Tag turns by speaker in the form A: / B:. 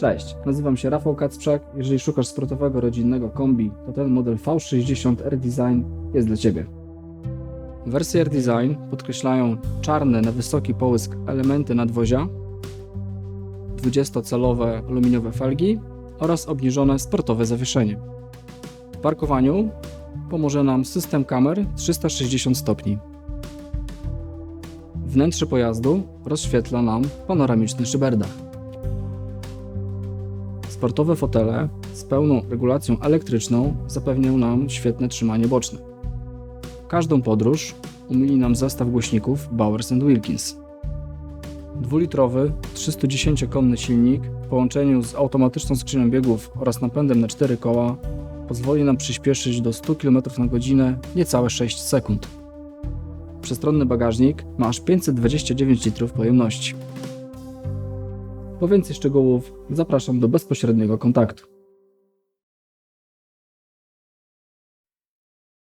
A: Cześć, nazywam się Rafał Kacprzak. Jeżeli szukasz sportowego rodzinnego kombi, to ten model V60 R-Design jest dla Ciebie. Wersje R-Design podkreślają czarne na wysoki połysk elementy nadwozia, 20-calowe aluminiowe felgi oraz obniżone sportowe zawieszenie. W parkowaniu pomoże nam system kamer 360 stopni. Wnętrze pojazdu rozświetla nam panoramiczny szyberdach. Sportowe fotele z pełną regulacją elektryczną zapewnią nam świetne trzymanie boczne. Każdą podróż umili nam zestaw głośników Bowers Wilkins. Dwulitrowy, 310-konny silnik w połączeniu z automatyczną skrzynią biegów oraz napędem na 4 koła pozwoli nam przyspieszyć do 100 km na godzinę niecałe 6 sekund. Przestronny bagażnik ma aż 529 litrów pojemności. Po więcej szczegółów zapraszam do bezpośredniego kontaktu.